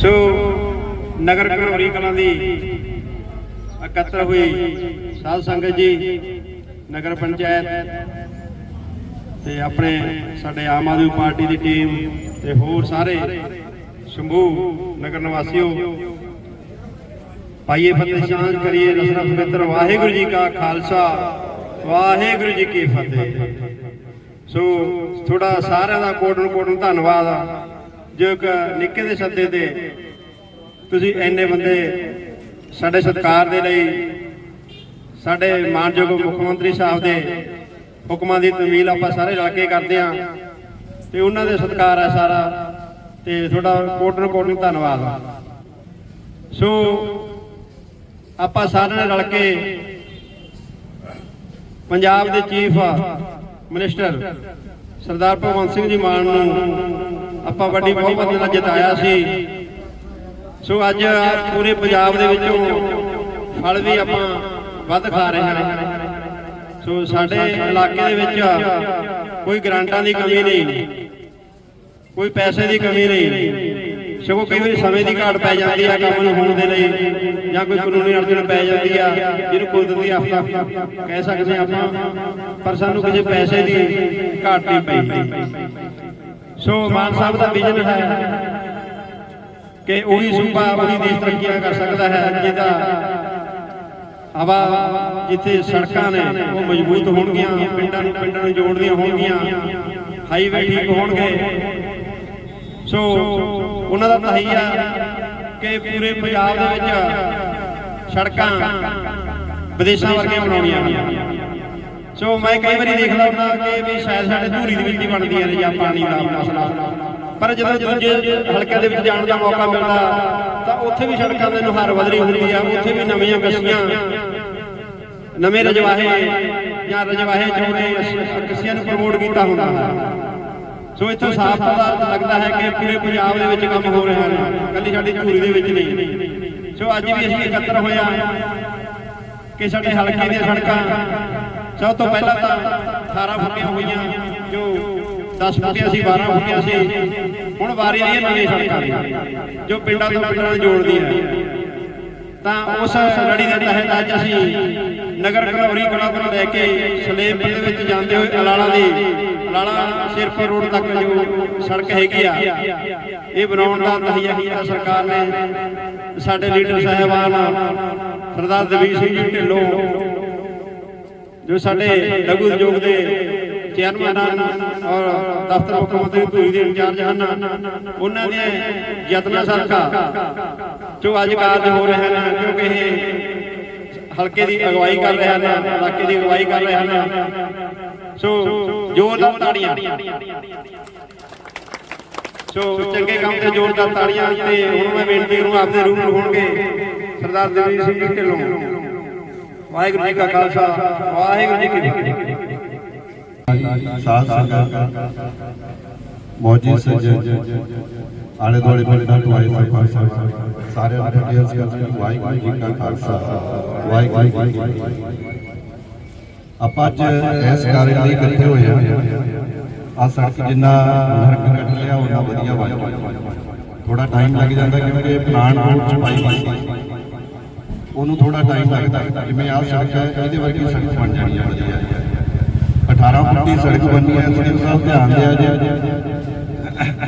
ਸੋ ਨਗਰ ਘਨੌਰੀ ਕਲਾਂ ਦੀ ਇਕੱਤਰ ਹੋਈ ਸਾਧ ਸੰਗਤ ਜੀ, ਨਗਰ ਪੰਚਾਇਤ ਤੇ ਆਪਣੇ ਸਾਡੇ ਆਮ ਆਦਮੀ ਪਾਰਟੀ ਦੀ ਟੀਮ ਤੇ ਹੋਰ ਸਾਰੇ ਸ਼ੰਭੂ ਨਗਰ ਨਿਵਾਸੀਓ, ਪਾਈਏ ਫਤਿਹ ਸਾਂਝ ਕਰੀਏ ਰਸਨਾ ਪਵਿੱਤਰ। ਵਾਹਿਗੁਰੂ ਜੀ ਕਾ ਖਾਲਸਾ, ਵਾਹਿਗੁਰੂ ਜੀ ਕੀ ਫਤਿਹ। ਸੋ ਥੋੜਾ ਸਾਰਿਆਂ ਦਾ ਕੋਟਨ ਕੋਟਨ ਧੰਨਵਾਦ। ਜੋ ਇੱਕ ਨਿੱਕੇ ਦੇ ਸੱਦੇ ਤੇ ਤੁਸੀਂ ਐਨੇ ਬੰਦੇ ਸਾਡੇ ਸਤਿਕਾਰ ਦੇ ਲਈ, ਸਾਡੇ ਮਾਨਯੋਗ ਮੁੱਖ ਮੰਤਰੀ ਸਾਹਿਬ ਦੇ ਹੁਕਮਾਂ ਦੀ ਤਮੀਲ ਆਪਾਂ ਸਾਰੇ ਰਲ ਕੇ ਕਰਦੇ ਆਂ ਤੇ ਉਹਨਾਂ ਦੇ ਸਤਿਕਾਰ ਹੈ ਸਾਰਾ ਤੇ ਤੁਹਾਡਾ ਕੋਟਨ ਕੋਟਨ ਧੰਨਵਾਦ ਸੋ ਆਪਾਂ ਸਾਰਿਆਂ ਨੇ ਰਲ ਕੇ ਪੰਜਾਬ ਦੇ ਚੀਫ ਮਿਨਿਸਟਰ ਸਰਦਾਰ ਭਗਵੰਤ ਸਿੰਘ ਜੀ ਮਾਨ ਨੂੰ ਆਪਾਂ ਵੱਡੀ ਬਹੁਮਤ ਨਾਲ ਜਿਤਾਇਆ ਸੀ। ਸੋ ਅੱਜ ਪੂਰੇ ਪੰਜਾਬ ਦੇ ਵਿੱਚੋਂ ਫਲ ਵੀ ਆਪਾਂ ਵੱਧ ਖਾ ਰਹੇ ਹਾਂ। ਸੋ ਸਾਡੇ ਇਲਾਕੇ ਦੇ ਵਿੱਚ ਕੋਈ ਗ੍ਰਾਂਟਾਂ ਦੀ ਕਮੀ ਨਹੀਂ, ਕੋਈ ਪੈਸੇ ਦੀ ਕਮੀ ਨਹੀਂ। ਸਗੋਂ ਕਈ ਵਾਰੀ ਸਮੇਂ ਦੀ ਘਾਟ ਪੈ ਜਾਂਦੀ ਆ ਕੰਮ ਨੂੰ ਹੋਣ ਦੇ ਲਈ, ਜਾਂ ਕੋਈ ਕਾਨੂੰਨੀ ਅੜਚਣ ਪੈ ਜਾਂਦੀ ਆ, ਜਿਹਨੂੰ ਕੁਦਰਤ ਦੀ ਆਫਤ ਕਹਿ ਸਕਦੇ ਆ ਆਪਾਂ, ਪਰ ਸਾਨੂੰ ਕਿਸੇ ਪੈਸੇ ਦੀ ਘਾਟ ਨਹੀਂ ਪਈ। ਸੋ ਮਾਨ ਸਾਹਿਬ ਦਾ ਵਿਜ਼ਨ ਹੈ ਕਿ ਉਹੀ ਸੂਬਾ ਉਹੀ ਦੇਸ਼ ਤਰੱਕੀਆਂ ਕਰ ਸਕਦਾ ਹੈ ਜਿਹਦਾ ਹਵਾ ਜਿੱਥੇ ਸੜਕਾਂ ਨੇ ਉਹ ਮਜ਼ਬੂਤ ਹੋਣਗੀਆਂ ਪਿੰਡਾਂ ਨੂੰ ਪਿੰਡਾਂ ਨੂੰ ਜੋੜਦੀਆਂ ਹੋਣਗੀਆਂ ਹਾਈਵੇ ਠੀਕ ਹੋਣਗੇ। ਸੋ ਉਹਨਾਂ ਦਾ ਤਹਈਆ ਕਿ ਪੂਰੇ ਪੰਜਾਬ ਦੇ ਵਿੱਚ ਸੜਕਾਂ ਵਿਦੇਸ਼ਾਂ ਵਰਗੀਆਂ ਬਣਾਉਣੀਆਂ। ਸੋ ਮੈਂ ਕਈ ਵਾਰੀ ਦੇਖਦਾ ਹੁੰਦਾ ਕਿ ਵੀ ਸ਼ਾਇਦ ਸਾਡੇ ਧੂਰੀ ਦੇ ਵਿੱਚ ਹੀ ਬਣਦੀਆਂ ਨੇ ਜਾਂ ਪਾਣੀ ਦਾ ਮਸਲਾ। ਪਰ ਜਦੋਂ ਦੂਜੇ ਹਲਕਿਆਂ ਦੇ ਵਿੱਚ ਜਾਣ ਦਾ ਮੌਕਾ ਮਿਲਦਾ, ਤਾਂ ਉੱਥੇ ਵੀ ਸੜਕਾਂ ਦੇ ਨੁਹਾਰ ਵਧਰੀ ਹੁੰਦੀ ਆ, ਉੱਥੇ ਵੀ ਨਵੀਆਂ ਗੱਸੀਆਂ ਨਵੇਂ ਰਜਵਾਹੇ ਜਾਂ ਰਜਵਾਹੇ ਜੋੜੇ ਗੱਸੀਆਂ ਨੂੰ ਪ੍ਰਮੋਟ ਕੀਤਾ ਹੁੰਦਾ ਸੋ ਇੱਥੋਂ ਸਾਫ਼ ਪਤਾ ਲੱਗਦਾ ਹੈ ਕਿ ਪੂਰੇ ਪੰਜਾਬ ਦੇ ਵਿੱਚ ਕੰਮ ਹੋ ਰਿਹਾ ਹੈ, ਕੱਲੀ ਸਾਡੀ ਧੂਰੀ ਦੇ ਵਿੱਚ ਨਹੀਂ। ਸੋ ਅੱਜ ਵੀ ਅਸੀਂ ਇਕੱਤਰ ਹੋਇਆ ਕਿ ਸਾਡੇ ਹਲਕੇ ਦੀਆਂ ਸੜਕਾਂ ਸਭ ਤੋਂ ਪਹਿਲਾਂ ਤਾਂ 18 ਫੁੱਟੀਆਂ ਹੋਈਆਂ ਜੋ 10 ਫੁੱਟੀਆਂ ਸੀ 12 ਫੁੱਟੀਆਂ ਸੀ। ਹੁਣ ਵਾਰੀ ਆਈ ਹੈ ਨਵੀਂ ਸੜਕਾਂ ਦੀ ਜੋ ਪਿੰਡਾਂ ਤੋਂ ਪਿੰਡਾਂ ਨੂੰ ਜੋੜਦੀਆਂ ਤਾਂ ਉਸ ਲੜੀ ਦੇ ਤਹਿਤ ਅੱਜ ਅਸੀਂ ਨਗਰ ਘਨੌਰੀ ਕਲਾਂ ਤੋਂ ਲੈ ਕੇ ਸਲੇਮ ਪਿੰਡ ਵਿੱਚ ਜਾਂਦੇ ਹੋਏ ਅਲਾਲਾ ਦੀ ਲਾਲਾ ਸਿਰਫ ਰੋਡ ਤੱਕ ਜੋ ਸੜਕ ਹੈਗੀ ਆ, ਇਹ ਬਣਾਉਣ ਦਾ ਤਹੀਆ ਕੀਤਾ ਸਰਕਾਰ ਨੇ। ਸਾਡੇ ਲੀਡਰ ਸਾਹਿਬਾਨ ਸਰਦਾਰ ਦਵੀਰ ਸਿੰਘ ਜੀ ਢਿੱਲੋਂ ਜੋ ਸਾਡੇ ਲਘੂ ਉਦਯੋਗ ਦੇ ਚੇਅਰਮੈਨ ਹਨ ਔਰ ਦਫ਼ਤਰ ਮੁੱਖ ਮੰਤਰੀ ਧੂਰੀ ਦੇ ਇੰਚਾਰਜ ਹਨ, ਉਹਨਾਂ ਦੇ ਯਤਨਾਂ ਸਦਕਾ ਜੋ ਅੱਜ ਕਾਰਜ ਹੋ ਰਹੇ ਹਨ, ਕਿਉਂਕਿ ਇਹ ਹਲਕੇ ਦੀ ਅਗਵਾਈ ਕਰ ਰਹੇ ਹਨ, ਇਲਾਕੇ ਦੀ ਅਗਵਾਈ ਕਰ ਰਹੇ ਹਨ। ਸੋ ਜ਼ੋਰਦਾਰ ਤਾੜੀਆਂ। ਸੋ ਚੰਗੇ ਕੰਮ ਤੇ ਜ਼ੋਰਦਾਰ ਤਾੜੀਆਂ ਤੇ ਹੁਣ ਮੈਂ ਬੇਨਤੀ ਕਰੂੰ ਆਪਦੇ ਰੂਪ ਹੋਣਗੇ ਸਰਦਾਰ ਦਵੀਰ ਸਿੰਘ ਢਿੱਲੋਂ ਵਾਹਿਗੁਰੂ ਜੀ ਕਾ ਖਾਲਸਾ, ਵਾਹਿਗੁਰੂ ਜੀ ਕੀ ਫਤਿਹ। ਸਾਧ ਸੰਗਤ, ਮੌਜੀ ਸੱਜਣ, ਆਲੇ ਦੁਆਲੇ ਪਿੰਡਾਂ ਤੋਂ ਆਏ ਸਰਪੰਚ ਸਾਰਿਆਂ ਨੂੰ ਫਤਿਹ ਅਰਜ਼ ਵਾਹਿਗੁਰੂ ਜੀ ਕਾ ਖਾਲਸਾ, ਵਾਹਿਗੁਰੂ ਜੀ ਕੀ ਫਤਿਹ। ਆਪਾਂ ਅੱਜ ਇਸ ਕਾਰਜ ਲਈ ਇਕੱਠੇ ਹੋਏ ਹਾਂ। ਆ ਸੜਕ ਜਿੰਨਾ ਨਰਕ ਕੱਟ ਲਿਆ ਉਹਨਾਂ ਵਧੀਆ ਬਣ ਥੋੜਾ ਟਾਈਮ ਲੱਗ ਜਾਂਦਾ ਕਿਉਂਕਿ ਪਲਾਨ ਬੋਰਡ ਚ ਪਾਈ ਹੋਈ ਉਹਨੂੰ ਥੋੜਾ ਟਾਈਮ ਲੱਗਦਾ ਜਿਵੇਂ ਆਹ ਸੜਕ ਹੈ, ਇਹਦੇ ਵਰਗੀ ਸੜਕ ਬਣ ਜਾਣੀ ਹੈ 18 ਫੁੱਟੀ ਸੜਕ ਬਣੀ ਹੈ, ਸੜਕ ਸਾਹਿਬ ਧਿਆਨ ਦਿਆ ਜੇ।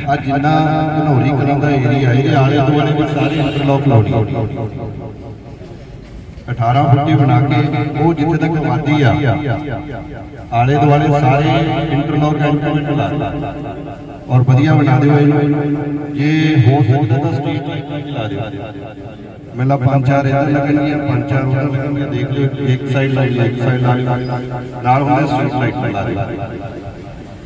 ਆ ਜਿੰਨਾ ਘਨੌਰੀ ਕਲਾਂ ਦਾ ਏਰੀਆ ਇਹਦੇ ਆਲੇ ਦੁਆਲੇ ਵਿੱਚ ਸਾਰੇ ਇੰਟਰਲੌਕ ਲਾਉਣੀ 18 ਫੁੱਟੀ ਬਣਾ ਕੇ ਉਹ ਜਿੱਥੇ ਤੱਕ ਆਬਾਦੀ ਆ, ਆਲੇ ਦੁਆਲੇ ਸਾਰੇ ਇੰਟਰਲੌਕ ਐਂਟਰਮੈਂਟ ਲਾ ਔਰ ਵਧੀਆ ਬਣਾ ਦਿਓ ਇਹਨੂੰ। ਜੇ ਹੋ ਸਕਦਾ ਤਾਂ ਸਟਰੀਟ ਲਾਈਟ ਲਾ ਦਿਓ। ਮੇਲਾ ਪੰਜ ਚਾਰ ਇੱਧਰ ਲੱਗਣਗੀਆਂ, ਪੰਜ ਚਾਰ ਉਧਰ ਲੱਗਣਗੀਆਂ, ਦੇਖ ਲਿਓ, ਇੱਕ ਸਾਈਡ ਲਾਈਟ ਇੱਕ ਸਾਈਡ ਲਾ ਨਾਲ ਹੁੰਦੇ ਸਟਰੀਟ ਲਾਈਟ ਲਾ ਦਿਓ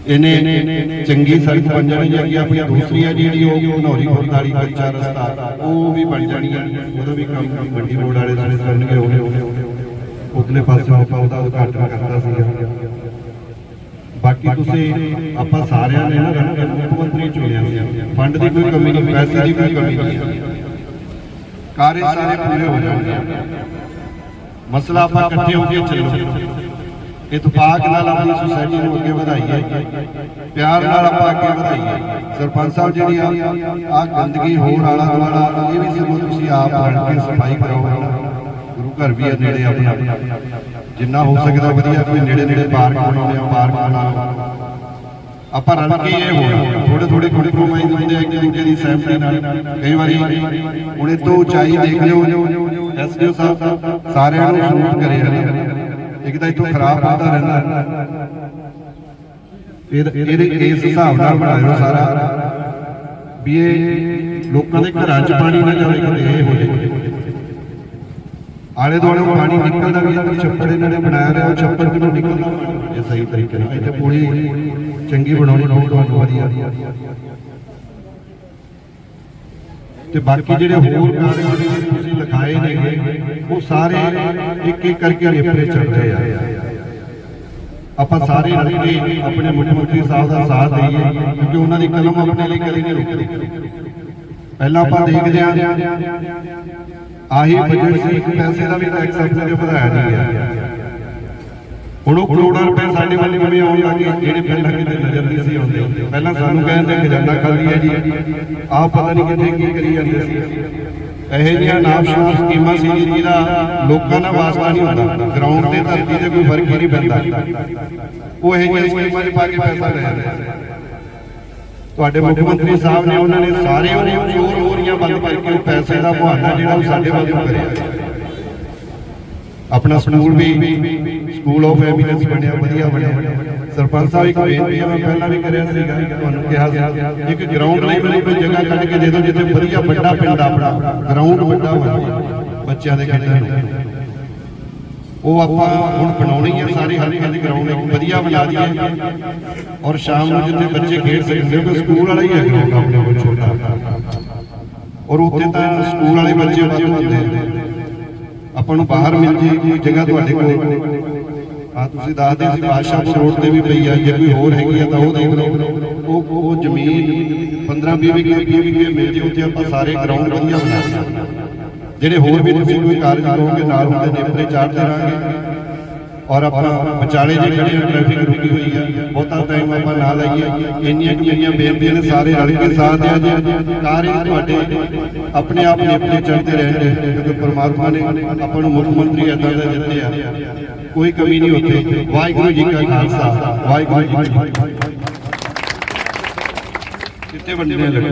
ਇਹਨੇ ਚੰਗੀ ਸੜਕ ਬਣ ਜਾਣੀ ਜਾਂ ਕਿ ਆਪਣੀ ਦੂਸਰੀ ਆ ਜਿਹੜੀ ਉਹ ਨੌਰੀ ਖੁਰਦਾਲੀ ਕੱਚਾ ਰਸਤਾ, ਉਹ ਵੀ ਬਣ ਜਾਣੀ ਆ ਉਹਦਾ ਵੀ ਕੰਮ ਵੱਡੀ ਬੋਰਡ ਵਾਲੇ ਸਾਰੇ ਕਰਨਗੇ ਉਹਨੇ ਉਤਲੇ ਪਾਸੇ ਆਪਾਂ ਉਹਦਾ ਉਦਘਾਟਨ ਕਰਦਾ ਸੀ ਬਾਕੀ ਤੁਸੀਂ, ਆਪਾਂ ਸਾਰਿਆਂ ਨੇ ਨਾ ਮੁੱਖ ਮੰਤਰੀ ਚੁਣਿਆ ਹੋਇਆ ਫੰਡ ਦੀ ਕੋਈ ਕਮੀ ਨਹੀਂ, ਪੈਸੇ ਦੀ ਕੋਈ ਕਮੀ ਨਹੀਂ। ਕਾਰਜ ਸਾਰੇ ਪੂਰੇ ਹੋ ਜਾਣਗੇ ਮਸਲਾ ਆਪਾਂ ਇਕੱਠੇ ਹੋ ਕੇ ਚੱਲੋ। ਇਤਫਾਕ ਨਾਲ ਆਪਣੀ ਸੁਸਾਇਟੀ ਨੂੰ ਅੱਗੇ ਵਧਾਈਏ। ਪਿਆਰ ਨਾਲ ਆਪਾਂ ਅੱਗੇ ਵਧਾਈਏ। ਸਰਪੰਚ ਸਾਹਿਬ ਜਿਹੜੀ ਆ ਆ ਗੰਦਗੀ ਹੋਰ ਆਲਾ ਦੁਆਲਾ, ਇਹ ਵੀ ਸਗੋਂ ਤੁਸੀਂ ਆਪ ਰਲ ਕੇ ਸਫ਼ਾਈ ਕਰਾਓ। ਗੁਰੂ ਘਰ ਵੀ ਹੈ ਨੇੜੇ ਆਪਣਾ। ਜਿੰਨਾ ਹੋ ਸਕਦਾ ਵਧੀਆ, ਕੋਈ ਨੇੜੇ ਨੇੜੇ ਪਾਰਕ ਬਣਾਉਣੇ ਆ ਪਾਰਕ ਬਣਾਓ ਆਪਾਂ ਰਲ ਕੇ ਇਹ ਹੋਣਾ ਥੋੜੇ ਥੋੜੇ ਕੰਪਰੋਮਾਈਜ਼ ਹੁੰਦੇ ਆ ਇੱਕ ਦੂਜੇ ਦੀ ਸਹਿਮਤੀ ਨਾਲ। ਕਈ ਵਾਰੀ ਹੁਣ ਇਹ ਤੋਂ ਉਚਾਈ ਦੇਖ ਲਿਓ। ਐਸਡੀਓ ਸਾਹਿਬ ਸਾਰਿਆਂ ਨੂੰ ਸਲੂਟ ਕਰੇ ਜਾਂਦੇ ਇੱਕ ਤਾਂ ਇਥੋਂ ਖਰਾਬ ਹੁੰਦਾ ਰਹਿੰਦਾ। ਇਹਦੇ ਇਸ ਹਿਸਾਬ ਨਾਲ ਬਣਾਇਓ ਸਾਰਾ। ਵੀ ਇਹ ਲੋਕਾਂ ਦੇ ਘਰਾਂ 'ਚ ਪਾਣੀ ਨਾ ਜਾਵੇ ਕਿਤੇ ਇਹ ਹੋ ਜਾਏ। ਆਲੇ ਦੁਆਲੇ ਪਾਣੀ ਨਿਕਲਦਾ ਵੀ ਇੱਧਰ ਛੱਪੜ ਇਹਨਾਂ ਨੇ ਬਣਾਇਆ ਰਿਹਾ ਉਹ ਛੱਪੜ ਕਿਉਂ ਨਿਕਲਦਾ? ਇਹ ਸਹੀ ਤਰੀਕੇ ਨਾਲ ਇੱਥੇ ਪੂਰੀ ਚੰਗੀ ਬਣਾਉਣੀ ਬਹੁਤ ਤੁਹਾਨੂੰ ਵਧੀਆ। ਤੇ ਬਾਕੀ ਜਿਹੜੇ ਹੋਰ ਕਾਰਜ ਤੁਸੀਂ ਲਿਖਾਏ ਨੇ, ਉਹ ਸਾਰੇ ਇੱਕ ਇੱਕ ਕਰਕੇ ਨੇਪਰੇ ਚੱਲ ਆ। ਆਪਾਂ ਸਾਰੇ ਰਲ ਕੇ ਆਪਣੇ ਮੁੱਖ ਮੰਤਰੀ ਸਾਹਿਬ ਦਾ ਸਾਥ ਦਈਏ, ਕਿਉਂਕਿ ਉਹਨਾਂ ਦੀ ਕਲਮ ਆਪਣੇ ਲਈ ਕਦੀ ਨਹੀਂ ਰੁਕਦੀ ਪਹਿਲਾਂ ਆਪਾਂ ਦੇਖਦੇ ਆਂ ਆਹੀ ਬਜਟ ਪੈਸੇ ਦਾ ਵੀ ਟੈਕਸ ਆਪਣੇ ਵਧਾਇਆ ਨਹੀਂ ਗਿਆ। ਹੁਣ ਉਹ ਕਰੋੜਾਂ ਰੁਪਏ ਸਾਡੇ ਵੱਲ ਕਿਵੇਂ ਆਉਣ ਲੱਗੇ ਜਿਹੜੇ ਪਹਿਲਾਂ ਕਿਤੇ ਨਜ਼ਰ ਨਹੀਂ ਸੀ ਆਉਂਦੇ। ਪਹਿਲਾਂ ਸਾਨੂੰ ਕਹਿੰਦੇ ਖਜ਼ਾਨਾ ਖਾਲੀ ਹੈ ਜੀ। ਆਹ ਪਤਾ ਨਹੀਂ ਕਿੱਥੇ ਕੀ ਕਰੀ ਜਾਂਦੇ ਸੀ। ਇਹੋ ਜਿਹੀਆਂ ਨਾਮਸ਼ੂਰ ਸਕੀਮਾਂ ਸੀ ਜਿਹਦਾ ਲੋਕਾਂ ਨਾਲ ਵਾਸਤਾ ਨਹੀਂ ਹੁੰਦਾ। ਗਰਾਊਂਡ ਤੇ ਧਰਤੀ ਤੇ ਕੋਈ ਫ਼ਰਕ ਹੀ ਨਹੀਂ ਪੈਂਦਾ। ਉਹ ਇਹੋ ਜਿਹੀਆਂ ਸਕੀਮਾਂ 'ਚ ਪਾ ਕੇ ਪੈਸਾ ਲੈ ਸੀ। ਤੁਹਾਡੇ ਮੁੱਖ ਮੰਤਰੀ ਸਾਹਿਬ ਨੇ ਉਹਨਾਂ ਨੇ ਸਾਰੇ ਉਹ ਚੋਰ ਹੋਰੀਆਂ ਬੰਦ ਕਰਕੇ ਉਹ ਪੈਸੇ ਦਾ ਮੁਹਾਨਾ ਜਿਹੜਾ ਉਹ ਸਾਡੇ ਵੱਲ ਕਰਿਆ। ਆਪਣਾ ਸਕੂਲ ਵੀ, ਸਕੂਲ ਆਫ ਐਮੀਨੈਂਸ ਬਣਿਆ, ਵਧੀਆ ਬਣਿਆ। ਸਰਪੰਚ ਸਾਹਿਬ ਇੱਕ ਬੇਨਤੀ ਹੈ, ਮੈਂ ਪਹਿਲਾਂ ਵੀ ਕਰਿਆ ਸੀਗਾ, ਤੁਹਾਨੂੰ ਕਿਹਾ ਸੀ। ਇੱਕ ਗਰਾਊਂਡ ਲਈ ਮੈਨੂੰ ਕੋਈ ਜਗ੍ਹਾ ਕੱਢ ਕੇ ਦੇ ਦਿਓ ਜਿੱਥੇ ਵਧੀਆ ਵੱਡਾ ਪਿੰਡ ਆਪਣਾ ਗਰਾਊਂਡ ਵੱਡਾ ਹੋਵੇ ਬੱਚਿਆਂ ਦੇ ਖੇਡਣ ਨੂੰ ਉਹ ਆਪਾਂ ਹੁਣ ਬਣਾਉਣੀ ਹੈ ਸਾਰੇ ਹਲਕੇ ਦੇ ਗਰਾਊਂਡ ਇੱਕ ਵਧੀਆ ਬਣਾ ਦਈਏ। ਔਰ ਸ਼ਾਮ ਨੂੰ ਜਿੱਥੇ ਬੱਚੇ ਖੇਡ ਸਕਦੇ ਹੋ ਸਕੂਲ ਵਾਲਾ ਹੀ ਹੈ ਗਰਾਊਂਡ ਆਪਣੇ ਕੋਲ ਛੋਟਾ। ਔਰ ਉੱਥੇ ਤਾਂ ਸਕੂਲ ਵਾਲੇ ਬੱਚੇ ਵਾਧੂ ਹੁੰਦੇ ਆਪਾਂ ਨੂੰ ਬਾਹਰ ਮਿਲ ਜੇ ਕੋਈ ਜਗ੍ਹਾ ਤੁਹਾਡੇ ਕੋਲ। ਆ ਤੁਸੀਂ ਦੱਸਦੇ ਸੀ, ਬਾਦਸ਼ਾਹਪੁਰ ਰੋਡ ਤੇ ਵੀ ਪਈ ਆ, ਜੇ ਕੋਈ ਹੋਰ ਹੈਗੀ ਆ ਤਾਂ ਉਹ ਦੇਖ ਲਓ। ਉਹ ਉਹ ਜ਼ਮੀਨ 15 20 ਵਿਗੇ 20 ਵਿਗੇ ਮਿਲ ਜੇ, ਉੱਥੇ ਆਪਾਂ ਸਾਰੇ ਗਰਾਊਂਡ ਵਧੀਆ ਬਣਾ ਸਕਦੇ ਜਿਹੜੇ ਹੋਰ ਵੀ ਤੁਸੀਂ ਕੋਈ ਕਾਰਜ ਕਰੋਗੇ, ਨਾਲ ਹੁੰਦੇ ਨੇਪਰੇ ਚਾੜਦੇ ਰਹਾਂਗੇ ਔਰ ਆਪਾਂ ਵਿਚਾਲੇ ਜਿਹੜੇ ਟ੍ਰੈਫਿਕ ਰੁਕੀ ਹੋਈ ਆ, ਬਹੁਤਾ ਟਾਈਮ ਆਪਾਂ ਨਾ ਲਾਈਏ। ਇੰਨੀਆਂ ਕਿ ਮੇਰੀਆਂ ਬੇਨਤੀਆਂ ਨੇ, ਸਾਰੇ ਰਲ ਕੇ ਸਾਥ ਦਿਆ ਜੇ। ਕਾਰਜ ਤੁਹਾਡੇ ਆਪਣੇ ਆਪ ਨੇਪਰੇ ਚੜਦੇ ਰਹਿਣਗੇ ਕਿਉਂਕਿ ਪ੍ਰਮਾਤਮਾ ਨੇ ਆਪਾਂ ਨੂੰ ਮੁੱਖ ਮੰਤਰੀ ਏਦਾਂ ਦਾ ਦਿੱਤੇ ਆ। ਕੋਈ ਕਮੀ ਨਹੀਂ ਉੱਥੇ। ਵਾਹਿਗੁਰੂ ਜੀ ਕਾ ਖਾਲਸਾ, ਵਾਹਿਗੁਰੂ ਜੀ ਕਿੱਥੇ ਵੰਡਣੇ ਲੱਗੇ?